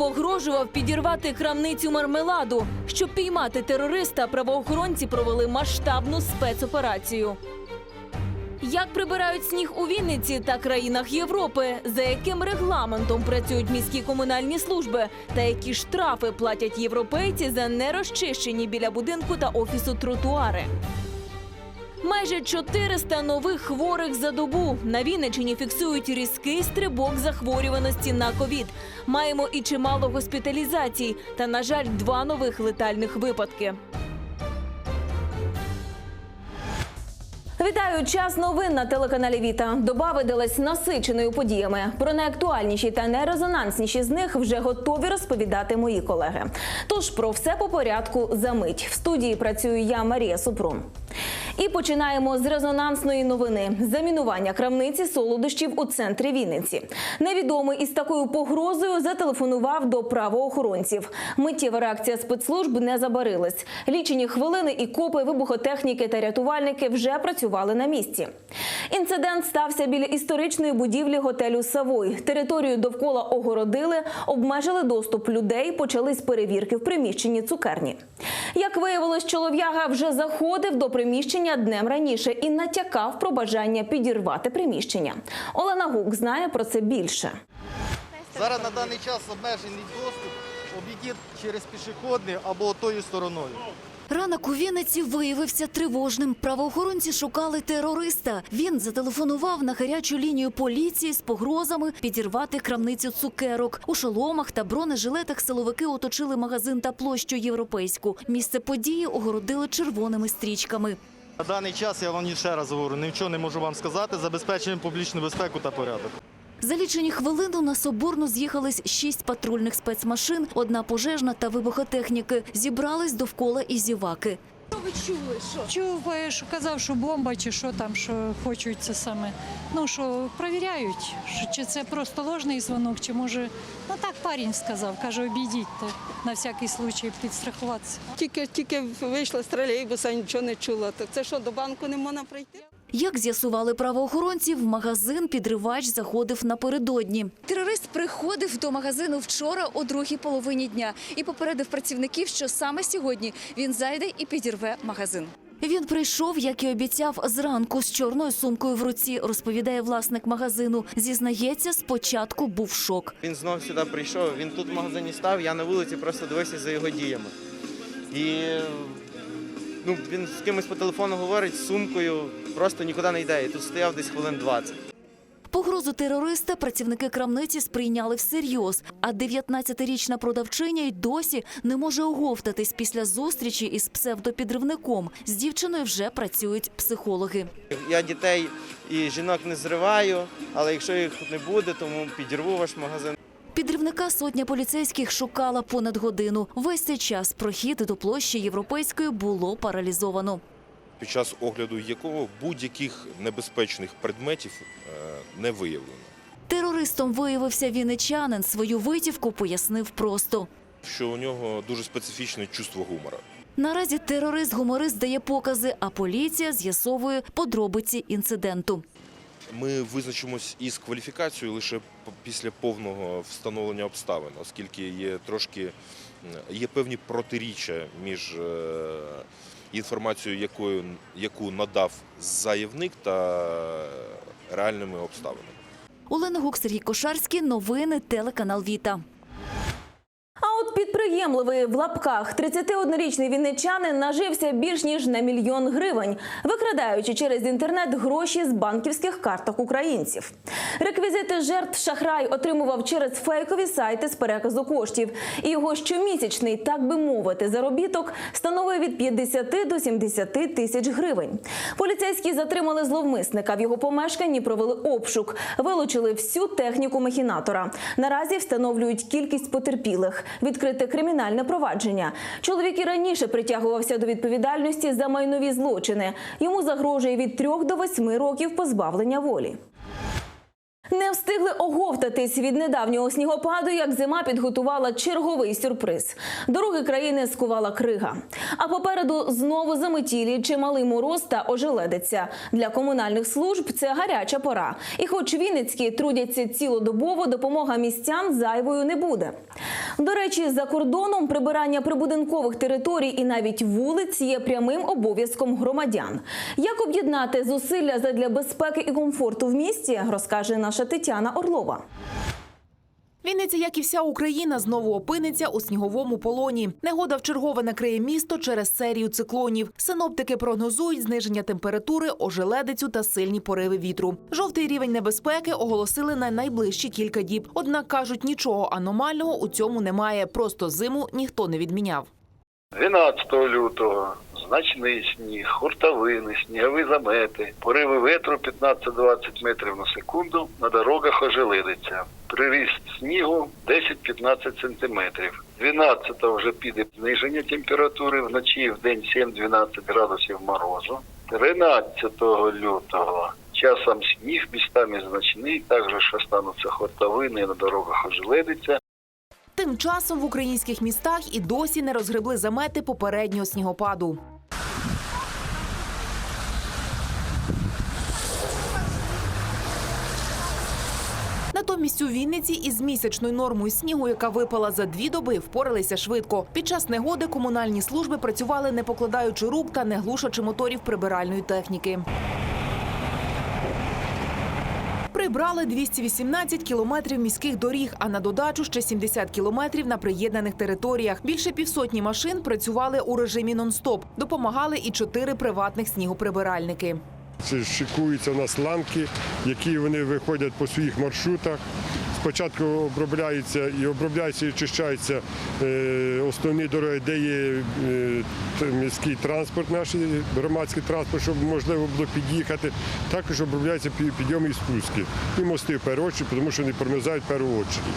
погрожував підірвати крамницю мармеладу. Щоб піймати терориста, правоохоронці провели масштабну спецоперацію. Як прибирають сніг у Вінниці та країнах Європи, за яким регламентом працюють міські комунальні служби, та які штрафи платять європейці за нерозчищені біля будинку та офісу тротуари. Майже 400 нових хворих за добу. На Вінничині фіксують різкий стрибок захворюваності на ковід. Маємо і чимало госпіталізацій, та, на жаль, два нових летальних випадки. Вітаю! Час новин на телеканалі Віта. Доба видалась насиченою подіями. Про найактуальніші та найрезонансніші з них вже готові розповідати мої колеги. Тож про все по порядку за мить. В студії працюю я, Марія Супрун. І починаємо з резонансної новини: замінування крамниці солодощів у центрі Вінниці. Невідомий із такою погрозою зателефонував до правоохоронців. Миттєва реакція спецслужб не забарилась. Лічені хвилини і копи, вибухотехніки та рятувальники вже працювали на місці. Інцидент стався біля історичної будівлі готелю Савой. Територію довкола огородили, обмежили доступ людей, почались перевірки в приміщенні цукерні. Як виявилось, чолов'яга вже заходив до приміщення днем раніше і натякав про бажання підірвати приміщення. Олена Гук знає про це більше. Зараз на даний час обмежений доступ, об'їхід через пішохідний або тою стороною. Ранок у Вінниці виявився тривожним. Правоохоронці шукали терориста. Він зателефонував на гарячу лінію поліції з погрозами підірвати крамницю цукерок. У шоломах та бронежилетах силовики оточили магазин та площу європейську. Місце події огородили червоними стрічками. На даний час я вам ще раз говорю, нічого не можу вам сказати. Забезпечуємо публічну безпеку та порядок. За лічені хвилину на Соборну з'їхались шість патрульних спецмашин, одна пожежна та вибухотехніки. Зібрались довкола і зіваки. Чув, чули? що казав, що бомба, чи що там, що хочуть це саме. Ну що провіряють, що чи це просто ложний дзвонок, чи може. Ну так парень сказав, каже, обійдіть то, на всякий случай підстрахуватися. Тільки тільки вийшла з тролейбуса, нічого не чула. То це що, до банку не можна прийти? Як з'ясували правоохоронці, в магазин підривач заходив напередодні. Терорист приходив до магазину вчора о другій половині дня і попередив працівників, що саме сьогодні він зайде і підірве магазин. Він прийшов, як і обіцяв, зранку з чорною сумкою в руці, розповідає власник магазину. Зізнається, спочатку був шок. Він знов сюди прийшов. Він тут в магазині став, я на вулиці просто дивився за його діями. І ну, він з кимось по телефону говорить з сумкою, просто нікуди не йде. І тут стояв десь хвилин 20. Погрозу терориста працівники крамниці сприйняли всерйоз. А 19-річна продавчиня й досі не може оговтатись після зустрічі із псевдопідривником. З дівчиною вже працюють психологи. Я дітей і жінок не зриваю, але якщо їх не буде, тому підірву ваш магазин. Підривника сотня поліцейських шукала понад годину. Весь цей час прохід до площі європейської було паралізовано. Під час огляду якого будь-яких небезпечних предметів е, не виявлено. Терористом виявився вінничанин. Свою витівку пояснив просто. Що у нього дуже специфічне чувство гумора. Наразі терорист-гуморист дає покази, а поліція з'ясовує подробиці інциденту. Ми визначимось із кваліфікацією лише після повного встановлення обставин, оскільки є трошки є певні протиріччя між інформацією, якою яку надав заявник та реальними обставинами. Олена Гук, Сергій Кошарський. Новини телеканал Віта. А в лапках 31-річний вінничанин нажився більш ніж на мільйон гривень, викрадаючи через інтернет гроші з банківських карток українців. Реквізити жертв шахрай отримував через фейкові сайти з переказу коштів. І його щомісячний, так би мовити, заробіток становив від 50 до 70 тисяч гривень. Поліцейські затримали зловмисника. В його помешканні провели обшук, вилучили всю техніку махінатора. Наразі встановлюють кількість потерпілих, відкрите кримінальне провадження. Чоловік і раніше притягувався до відповідальності за майнові злочини. Йому загрожує від 3 до 8 років позбавлення волі. Не встигли оговтатись від недавнього снігопаду, як зима підготувала черговий сюрприз. Дороги країни скувала крига. А попереду знову заметілі чималий мороз та ожеледиця. Для комунальних служб це гаряча пора. І хоч Вінницькі трудяться цілодобово, допомога містян зайвою не буде. До речі, за кордоном прибирання прибудинкових територій і навіть вулиць є прямим обов'язком громадян. Як об'єднати зусилля задля безпеки і комфорту в місті, розкаже наша Тетяна Орлова. Вінниця, як і вся Україна, знову опиниться у сніговому полоні. Негода вчергове накриє місто через серію циклонів. Синоптики прогнозують зниження температури, ожеледицю та сильні пориви вітру. Жовтий рівень небезпеки оголосили на найближчі кілька діб. Однак кажуть, нічого аномального у цьому немає. Просто зиму ніхто не відміняв. 12 лютого значний сніг, хуртовини, снігові замети, пориви ветру 15-20 метрів на секунду, на дорогах ожеледиться. Приріст снігу 10-15 сантиметрів. 12 вже піде зниження температури, вночі в день 7-12 градусів морозу. 13 лютого часом сніг містами значний, також остануться хуртовини, на дорогах ожеледиться. Тим часом в українських містах і досі не розгребли замети попереднього снігопаду. Натомість у Вінниці із місячною нормою снігу, яка випала за дві доби, впоралися швидко. Під час негоди комунальні служби працювали не покладаючи рук та не глушачи моторів прибиральної техніки. Прибрали 218 кілометрів міських доріг, а на додачу ще 70 кілометрів на приєднаних територіях. Більше півсотні машин працювали у режимі нон-стоп. Допомагали і чотири приватних снігоприбиральники. Це шикуються у нас ланки, які вони виходять по своїх маршрутах. Спочатку обробляються і обробляються і очищаються е, основні дороги, де є е, міський транспорт, наш громадський транспорт, щоб можливо було під'їхати. Також обробляються підйоми і спуски. І мости в першу чергу, тому що вони промерзають в першу чергу.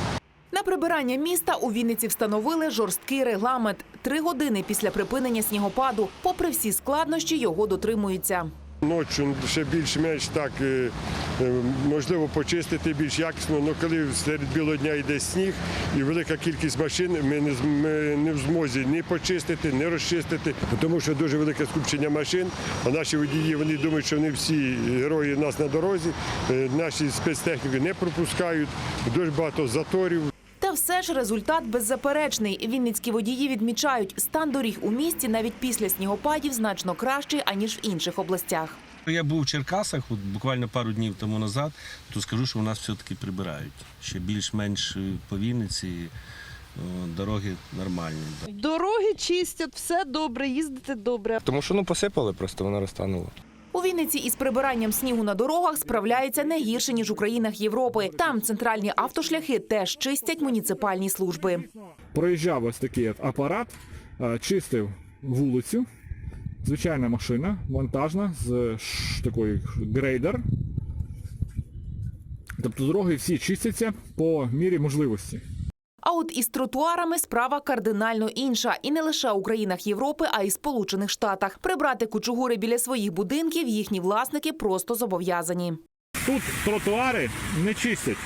На прибирання міста у Вінниці встановили жорсткий регламент. Три години після припинення снігопаду. Попри всі складнощі, його дотримуються. Ночі ще більш-менш так е, е, можливо почистити більш якісно, але коли серед білого дня йде сніг і велика кількість машин, ми не, ми не в змозі ні почистити, ні розчистити, тому що дуже велике скупчення машин. А наші водії вони думають, що вони всі герої у нас на дорозі. Е, Наші спецтехніки не пропускають, дуже багато заторів. Все ж результат беззаперечний. Вінницькі водії відмічають, стан доріг у місті навіть після снігопадів значно кращий, аніж в інших областях. Я був в Черкасах от буквально пару днів тому назад, то скажу, що у нас все-таки прибирають. Ще більш-менш по Вінниці дороги нормальні. Дороги чистять, все добре, їздити добре. Тому що ну посипали, просто воно розтануло. У Вінниці із прибиранням снігу на дорогах справляються не гірше ніж у країнах Європи. Там центральні автошляхи теж чистять муніципальні служби. проїжджав ось такий апарат, е, чистив вулицю. Звичайна машина, вантажна, з такої грейдер. Тобто дороги всі чистяться по мірі можливості. А от із тротуарами справа кардинально інша, і не лише у країнах Європи, а й Сполучених Штатах. Прибрати кучугури біля своїх будинків їхні власники просто зобов'язані. Тут тротуари не чистять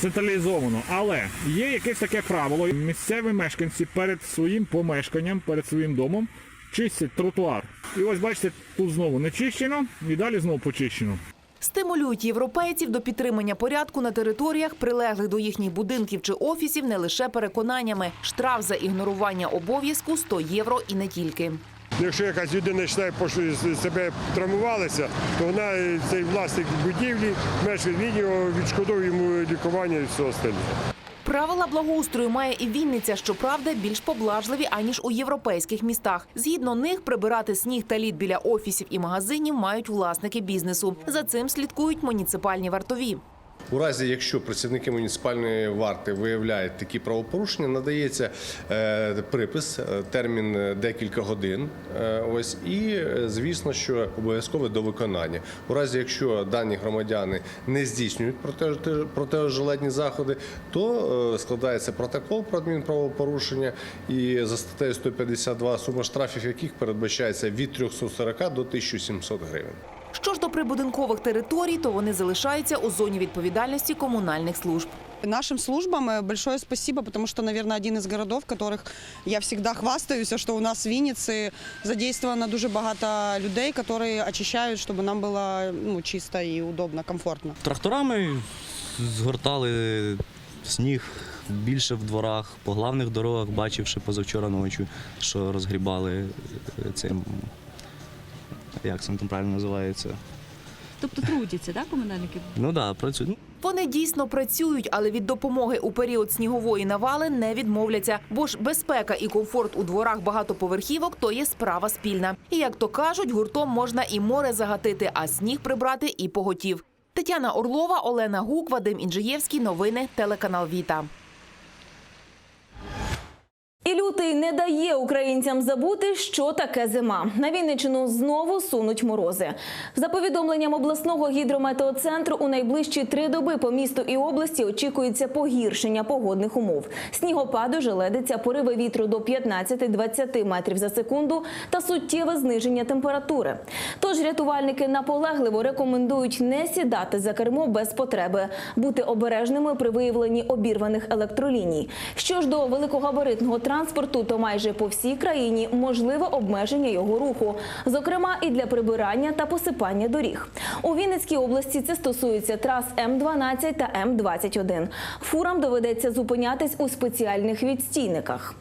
централізовано, але є якесь таке правило. Місцеві мешканці перед своїм помешканням, перед своїм домом чистять тротуар. І ось бачите, тут знову не чищено, і далі знову почищено. Стимулюють європейців до підтримання порядку на територіях, прилеглих до їхніх будинків чи офісів, не лише переконаннями. Штраф за ігнорування обов'язку 100 євро і не тільки. Якщо якась людина починає себе травмувалася, то вона е, цей власник будівлі, мешкає від нього, відшкодовує йому лікування і все остальне. Правила благоустрою має і Вінниця, щоправда, більш поблажливі, аніж у європейських містах. Згідно них, прибирати сніг та лід біля офісів і магазинів мають власники бізнесу. За цим слідкують муніципальні вартові. У разі, якщо працівники муніципальної варти виявляють такі правопорушення, надається е, припис, е, термін е, декілька годин. ось і звісно, що обов'язкове до виконання. У разі, якщо дані громадяни не здійснюють протиожеледні заходи, то складається протокол про адмінправопорушення і за статтею 152 сума штрафів, яких передбачається від 340 до 1700 гривень. Що ж до прибудинкових територій, то вони залишаються у зоні відповідальності комунальних служб. Нашим службам э, большое спасибо, потому что, наверное, один из городов, в которых я всегда хвастаюсь, что у нас в Вінниці задействовано дуже багато людей, які очищають, щоб нам було ну, чисто і удобно, комфортно. Тракторами згортали сніг більше в дворах, по главних дорогах, бачивши позавчора ночі, що розгрібали е, цим. Як це там правильно називається? Тобто трудяться, так, комунальники? Ну так, да, працюють. Вони дійсно працюють, але від допомоги у період снігової навали не відмовляться. Бо ж безпека і комфорт у дворах багатоповерхівок то є справа спільна. І як то кажуть, гуртом можна і море загатити, а сніг прибрати і поготів. Тетяна Орлова, Олена Гук, Вадим Інжиєвський. Новини телеканал Віта. І лютий не дає українцям забути, що таке зима. На Вінниччину знову сунуть морози. За повідомленням обласного гідрометеоцентру, у найближчі три доби по місту і області очікується погіршення погодних умов. Снігопаду, желедиться, пориви вітру до 15-20 метрів за секунду та суттєве зниження температури. Тож рятувальники наполегливо рекомендують не сідати за кермо без потреби, бути обережними при виявленні обірваних електроліній. Що ж до великогабаритного транспорту, то майже по всій країні можливе обмеження його руху, зокрема і для прибирання та посипання доріг. У Вінницькій області це стосується трас М12 та М21. Фурам доведеться зупинятись у спеціальних відстійниках.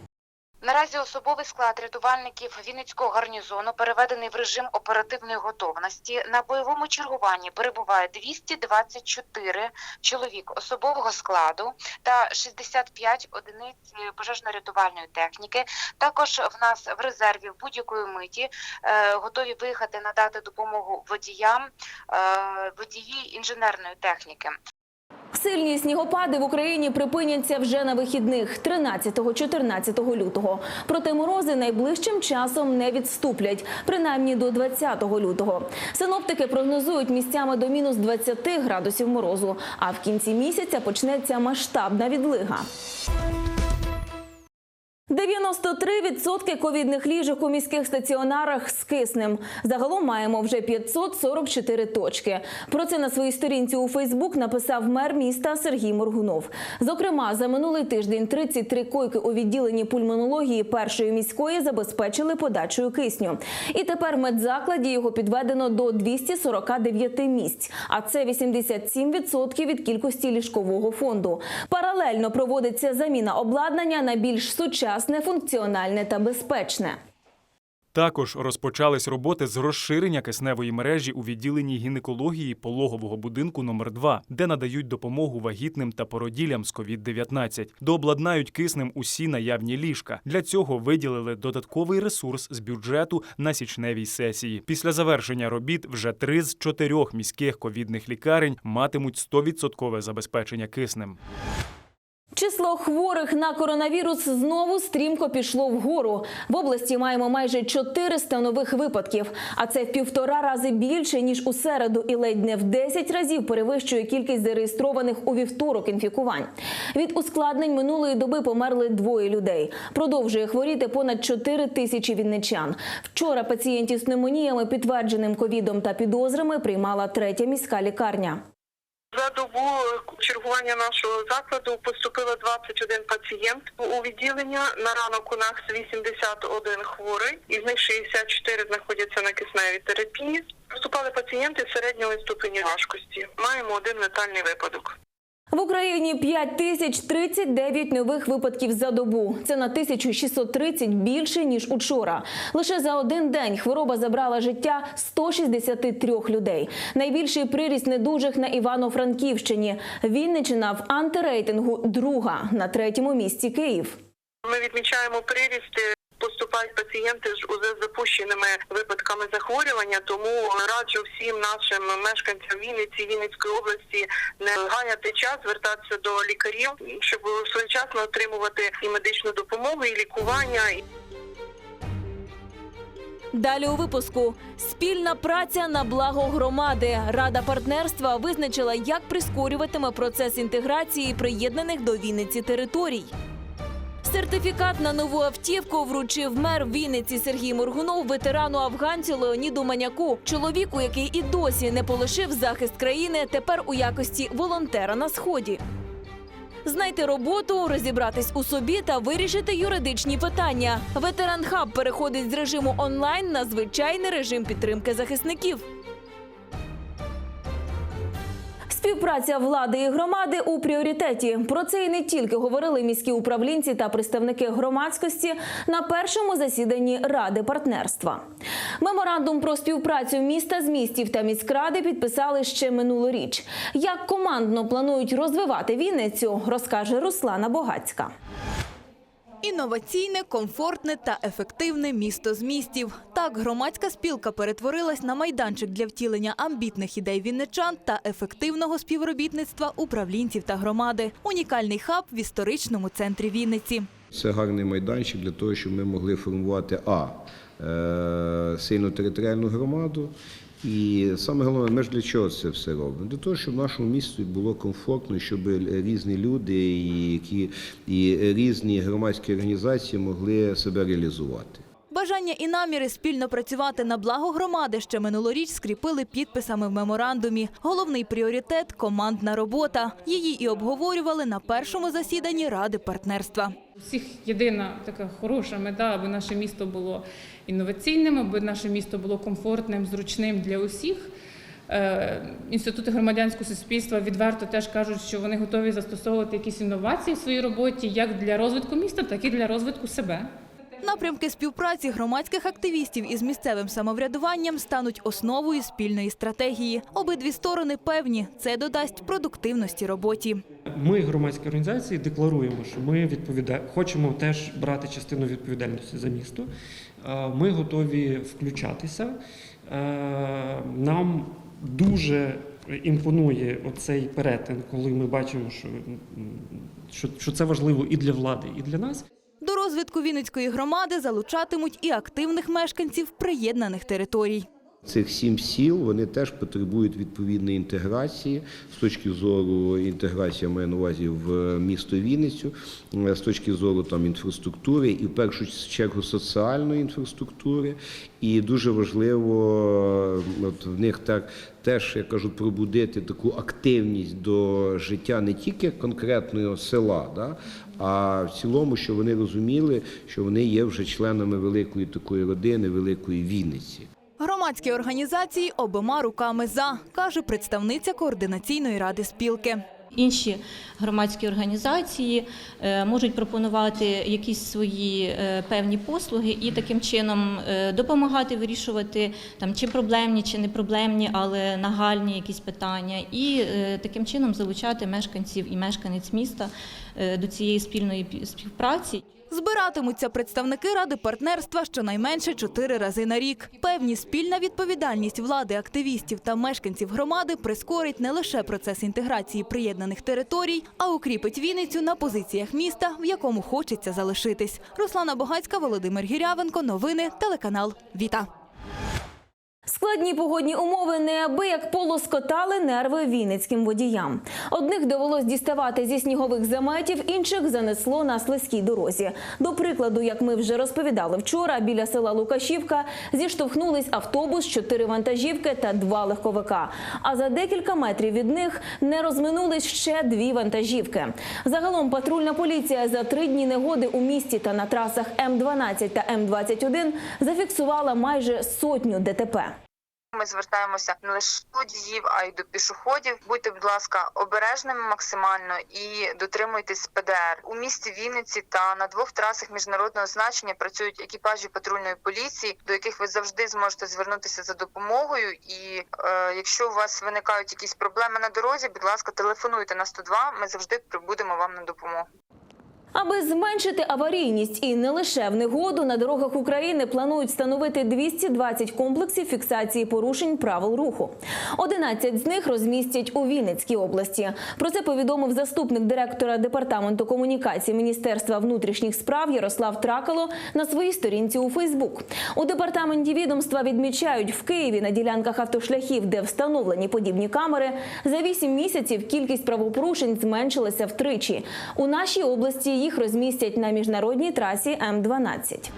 Наразі особовий склад рятувальників Вінницького гарнізону переведений в режим оперативної готовності. На бойовому чергуванні перебуває 224 чоловік особового складу та 65 одиниць пожежно-рятувальної техніки. Також в нас в резерві в будь-якої миті е, готові виїхати надати допомогу водіям, е, водії інженерної техніки. Сильні снігопади в Україні припиняться вже на вихідних 13-14 лютого. Проте морози найближчим часом не відступлять, принаймні до 20 лютого. Синоптики прогнозують місцями до мінус 20 градусів морозу. А в кінці місяця почнеться масштабна відлига. 93% ковідних ліжок у міських стаціонарах з киснем. Загалом маємо вже 544 точки. Про це на своїй сторінці у Фейсбук написав мер міста Сергій Моргунов. Зокрема, за минулий тиждень 33 койки у відділенні пульмонології першої міської забезпечили подачею кисню. І тепер медзакладі його підведено до 249 місць, а це 87% від кількості ліжкового фонду. Паралельно проводиться заміна обладнання на більш сучасне, функціональне та безпечне. Також розпочались роботи з розширення кисневої мережі у відділенні гінекології пологового будинку номер 2 де надають допомогу вагітним та породіллям з COVID-19. Дообладнають киснем усі наявні ліжка. Для цього виділили додатковий ресурс з бюджету на січневій сесії. Після завершення робіт вже три з чотирьох міських ковідних лікарень матимуть 100% забезпечення киснем. Число хворих на коронавірус знову стрімко пішло вгору. В області маємо майже 400 нових випадків, а це в півтора рази більше ніж у середу, і ледь не в 10 разів перевищує кількість зареєстрованих у вівторок інфікувань. Від ускладнень минулої доби померли двоє людей. Продовжує хворіти понад 4 тисячі вінничан. Вчора пацієнтів з пневмоніями, підтвердженим ковідом та підозрами, приймала третя міська лікарня. За добу чергування нашого закладу поступило 21 пацієнт у відділення. На ранок у нас 81 хворий, із них 64 знаходяться на кисневій терапії. Поступали пацієнти середньої ступені важкості. Маємо один летальний випадок. В Україні 5 тисяч 39 нових випадків за добу. Це на 1630 більше ніж учора. Лише за один день хвороба забрала життя 163 людей. Найбільший приріст недужих на Івано-Франківщині. Вінничина в антирейтингу друга на третьому місці Київ. Ми відмічаємо приріст. Поступають пацієнти з уже запущеними випадками захворювання, тому раджу всім нашим мешканцям Вінниці, Вінницької області не гаяти час, звертатися до лікарів, щоб своєчасно отримувати і медичну допомогу, і лікування. Далі у випуску спільна праця на благо громади. Рада партнерства визначила, як прискорюватиме процес інтеграції приєднаних до Вінниці територій. Сертифікат на нову автівку вручив мер Вінниці Сергій Моргунов ветерану афганцю Леоніду Маняку. Чоловіку, який і досі не полишив захист країни, тепер у якості волонтера на сході. Знайти роботу, розібратись у собі та вирішити юридичні питання. Ветеран Хаб переходить з режиму онлайн на звичайний режим підтримки захисників. Співпраця влади і громади у пріоритеті. Про це і не тільки говорили міські управлінці та представники громадськості на першому засіданні ради партнерства. Меморандум про співпрацю міста з містів та міськради підписали ще минулоріч. Як командно планують розвивати Вінницю, розкаже Руслана Богацька. Інноваційне, комфортне та ефективне місто з містів. Так, громадська спілка перетворилась на майданчик для втілення амбітних ідей вінничан та ефективного співробітництва управлінців та громади. Унікальний хаб в історичному центрі Вінниці. Це гарний майданчик для того, щоб ми могли формувати а е, сильну територіальну громаду. І саме головне, ми ж для чого це все робимо? Для того, щоб в нашому місті було комфортно, щоб різні люди які, і різні громадські організації могли себе реалізувати. Бажання і наміри спільно працювати на благо громади ще минулоріч скріпили підписами в меморандумі. Головний пріоритет командна робота. Її і обговорювали на першому засіданні ради партнерства. Всіх єдина така хороша мета, аби наше місто було інноваційним, аби наше місто було комфортним, зручним для усіх. Е, Інститути громадянського суспільства відверто теж кажуть, що вони готові застосовувати якісь інновації в своїй роботі як для розвитку міста, так і для розвитку себе. Напрямки співпраці громадських активістів із місцевим самоврядуванням стануть основою спільної стратегії. Обидві сторони певні, це додасть продуктивності роботі. Ми, громадські організації, декларуємо, що ми відповіда... хочемо теж брати частину відповідальності за місто. Ми готові включатися. Нам дуже імпонує оцей перетин, коли ми бачимо, що, що, що це важливо і для влади, і для нас. До розвитку Вінницької громади залучатимуть і активних мешканців приєднаних територій. Цих сім сіл вони теж потребують відповідної інтеграції з точки зору інтеграції я маю на увазі в місто Вінницю, е, з точки зору там інфраструктури і в першу чергу соціальної інфраструктури. І дуже важливо е, от в них так теж як кажуть пробудити таку активність до життя не тільки конкретного села, да, а в цілому, що вони розуміли, що вони є вже членами великої такої родини, великої Вінниці. Громадські організації обома руками за, каже представниця координаційної ради спілки. Інші громадські організації е, можуть пропонувати якісь свої е, певні послуги і таким чином е, допомагати вирішувати там чи проблемні, чи не проблемні, але нагальні якісь питання, і таким чином залучати мешканців і мешканець міста до цієї спільної співпраці. Збиратимуться представники ради партнерства щонайменше чотири рази на рік. Певні спільна відповідальність влади, активістів та мешканців громади прискорить не лише процес інтеграції приєднаних територій, а укріпить Вінницю на позиціях міста, в якому хочеться залишитись. Руслана Богацька, Володимир Гірявенко. Новини телеканал Віта. Складні погодні умови неабияк полоскотали нерви вінницьким водіям. Одних довелось діставати зі снігових заметів, інших занесло на слизькій дорозі. До прикладу, як ми вже розповідали вчора, біля села Лукашівка зіштовхнулись автобус, чотири вантажівки та два легковика. А за декілька метрів від них не розминулись ще дві вантажівки. Загалом патрульна поліція за три дні негоди у місті та на трасах М12 та М21 зафіксувала майже сотню ДТП. Ми звертаємося не лише до водіїв, а й до пішоходів. Будьте, будь ласка, обережними максимально і дотримуйтесь ПДР. У місті Вінниці та на двох трасах міжнародного значення працюють екіпажі патрульної поліції, до яких ви завжди зможете звернутися за допомогою. І е, якщо у вас виникають якісь проблеми на дорозі, будь ласка, телефонуйте на 102, Ми завжди прибудемо вам на допомогу. Аби зменшити аварійність і не лише в негоду на дорогах України планують встановити 220 комплексів фіксації порушень правил руху. 11 з них розмістять у Вінницькій області. Про це повідомив заступник директора департаменту комунікації Міністерства внутрішніх справ Ярослав Тракало на своїй сторінці у Фейсбук. У департаменті відомства відмічають в Києві на ділянках автошляхів, де встановлені подібні камери, за 8 місяців кількість правопорушень зменшилася втричі. У нашій області їх їх розмістять на міжнародній трасі М12.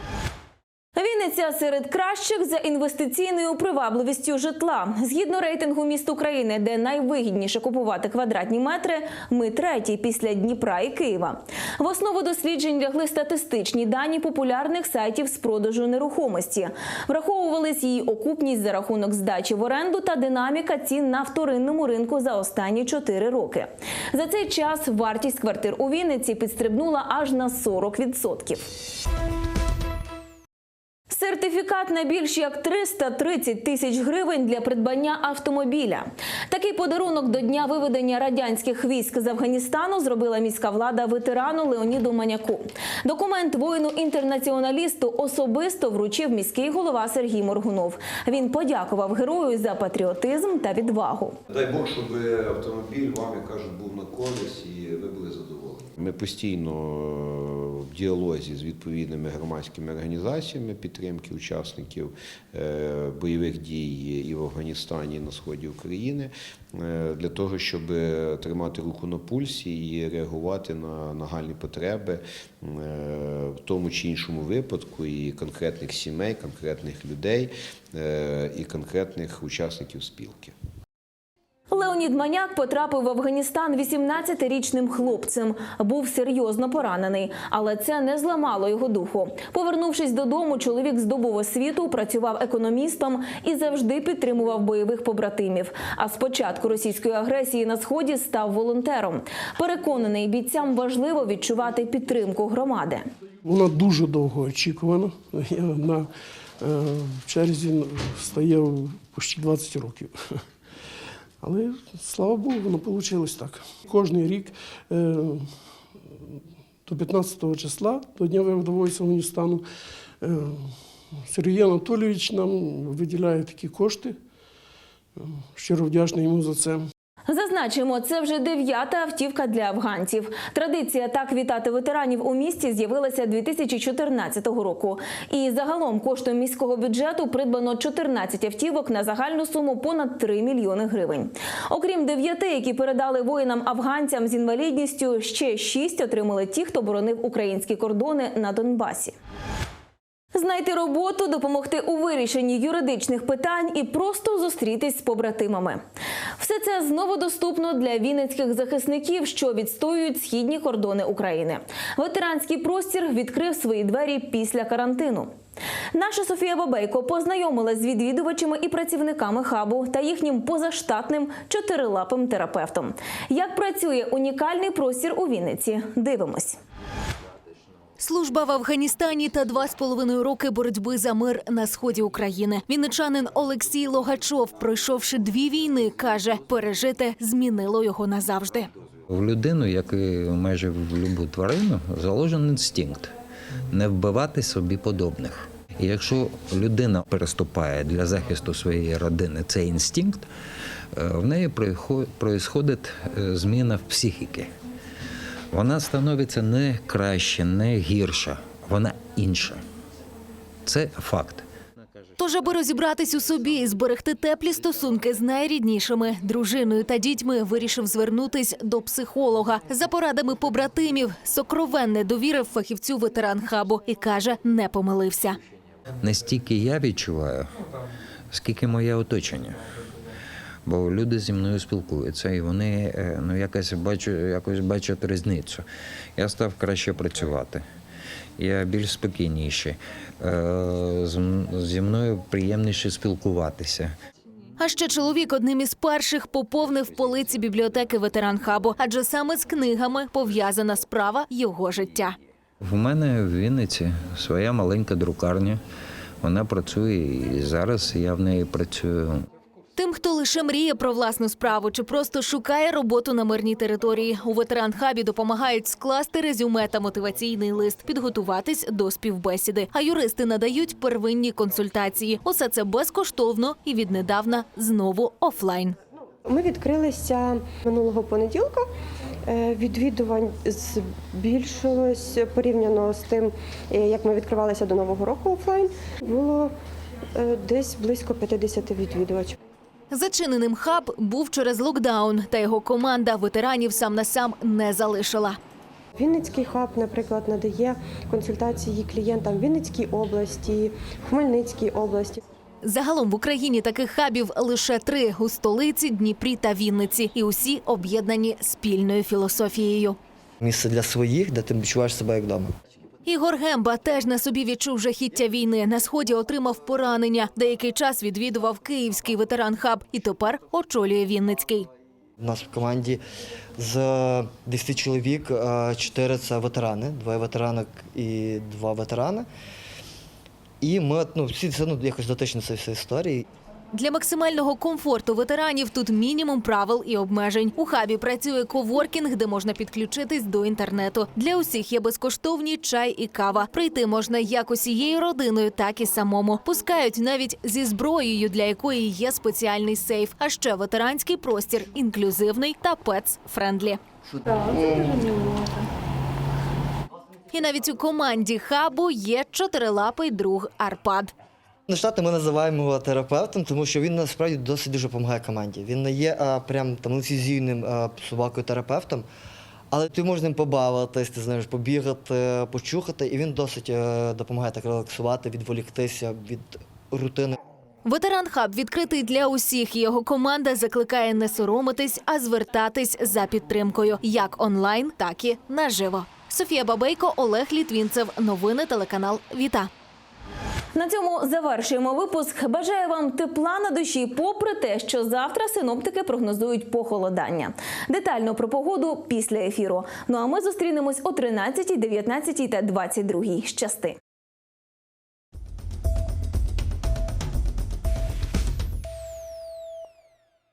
Вінниця серед кращих за інвестиційною привабливістю житла. Згідно рейтингу міст України, де найвигідніше купувати квадратні метри, ми третій після Дніпра і Києва. В основу досліджень лягли статистичні дані популярних сайтів з продажу нерухомості. Враховувались її окупність за рахунок здачі в оренду та динаміка цін на вторинному ринку за останні 4 роки. За цей час вартість квартир у Вінниці підстрибнула аж на 40%. Сертифікат на більш як 330 тисяч гривень для придбання автомобіля. Такий подарунок до дня виведення радянських військ з Афганістану зробила міська влада ветерану Леоніду Маняку. Документ воїну-інтернаціоналісту особисто вручив міський голова Сергій Моргунов. Він подякував герою за патріотизм та відвагу. Дай Бог, щоб автомобіль вам, як кажуть, був на користь і ви були задоволені. Ми постійно в діалозі з відповідними громадськими організаціями підтримки учасників е, бойових дій і в Афганістані, і на сході України е, для того, щоб тримати руку на пульсі і реагувати на нагальні потреби е, в тому чи іншому випадку і конкретних сімей, конкретних людей і конкретних учасників спілки. Леонід Маняк потрапив в Афганістан 18-річним хлопцем. Був серйозно поранений, але це не зламало його духу. Повернувшись додому, чоловік здобув освіту, працював економістом і завжди підтримував бойових побратимів. А з початку російської агресії на сході став волонтером. Переконаний, бійцям важливо відчувати підтримку громади. Вона дуже довго очікувана. Я на е, черзі стояв почти 20 років. Але слава Богу, воно вийшло так. Кожний рік е, до 15 числа, до Дня виводової Афганістану, е, Сергій Анатолійович нам виділяє такі кошти. Е, Щиро вдячний йому за це. Зазначимо, це вже дев'ята автівка для афганців. Традиція так вітати ветеранів у місті з'явилася 2014 року. І загалом коштом міського бюджету придбано 14 автівок на загальну суму понад 3 мільйони гривень. Окрім дев'яти, які передали воїнам-афганцям з інвалідністю, ще шість отримали ті, хто боронив українські кордони на Донбасі. Знайти роботу, допомогти у вирішенні юридичних питань і просто зустрітись з побратимами. Все це знову доступно для вінницьких захисників, що відстоюють східні кордони України. Ветеранський простір відкрив свої двері після карантину. Наша Софія Бабейко познайомилась з відвідувачами і працівниками хабу та їхнім позаштатним чотирилапим терапевтом. Як працює унікальний простір у Вінниці? Дивимось. Служба в Афганістані та два з половиною роки боротьби за мир на сході України. Вінничанин Олексій Логачов, пройшовши дві війни, каже, пережите змінило його назавжди. В людину, як і майже в будь-яку тварину, заложений інстинкт не вбивати собі подобних. І якщо людина переступає для захисту своєї родини цей інстинкт, е, в неї проїсходить е, зміна в психіки. Вона становиться не краще, не гірша, вона інша. Це факт. Тож, аби розібратись у собі і зберегти теплі стосунки з найріднішими дружиною та дітьми, вирішив звернутись до психолога за порадами побратимів. Сокровенне довірив фахівцю ветеран хабу і каже, не помилився. Не стільки я відчуваю, скільки моє оточення. Бо люди зі мною спілкуються, і вони е, ну якось бачу, якось бачать різницю. Я став краще працювати. Я більш спокійніший. Е, Зі мною приємніше спілкуватися. А ще чоловік одним із перших поповнив полиці бібліотеки ветеран хабу, адже саме з книгами пов'язана справа його життя. В мене в Вінниці своя маленька друкарня. Вона працює і зараз я в неї працюю. Тим, хто лише мріє про власну справу чи просто шукає роботу на мирній території, у ветеран хабі допомагають скласти резюме та мотиваційний лист, підготуватись до співбесіди. А юристи надають первинні консультації. Усе це безкоштовно і віднедавна знову офлайн. Ми відкрилися минулого понеділка. Е, Відвідувань збільшилось порівняно з тим, е, як ми відкривалися до Нового року офлайн. Було е, десь близько 50 відвідувачів. Зачиненим хаб був через локдаун, та його команда ветеранів сам на сам не залишила. Вінницький хаб, наприклад, надає консультації клієнтам в Вінницькій області, Хмельницькій області. Загалом в Україні таких хабів лише три у столиці, Дніпрі та Вінниці, і усі об'єднані спільною філософією. Місце для своїх, де ти відчуваєш себе як вдома. Ігор Гемба теж на собі відчув жахіття війни. На сході отримав поранення. Деякий час відвідував київський ветеран хаб і тепер очолює Вінницький. У нас в команді з 10 чоловік 4 це ветерани, двоє ветеранок і два ветерани. І ми ну, всі це ну, якось дотичні цієї історії. Для максимального комфорту ветеранів тут мінімум правил і обмежень. У хабі працює коворкінг, де можна підключитись до інтернету. Для усіх є безкоштовні чай і кава. Прийти можна як усією родиною, так і самому. Пускають навіть зі зброєю, для якої є спеціальний сейф. А ще ветеранський простір інклюзивний та пец-френдлі. І навіть у команді хабу є чотирилапий друг Арпад. На штати ми називаємо його терапевтом, тому що він насправді досить дуже допомагає команді. Він не є а, прям там лицензійним собакою-терапевтом, але ти можеш ним побавитись, ти знаєш, побігати, почухати, і він досить е, допомагає так релаксувати, відволіктися від рутини. Ветеран хаб відкритий для усіх. Його команда закликає не соромитись, а звертатись за підтримкою як онлайн, так і наживо. Софія Бабейко, Олег Літвінцев. Новини телеканал Віта. На цьому завершуємо випуск. Бажаю вам тепла на душі, попри те, що завтра синоптики прогнозують похолодання. Детально про погоду після ефіру. Ну а ми зустрінемось о 13, 19 та 22 щасти.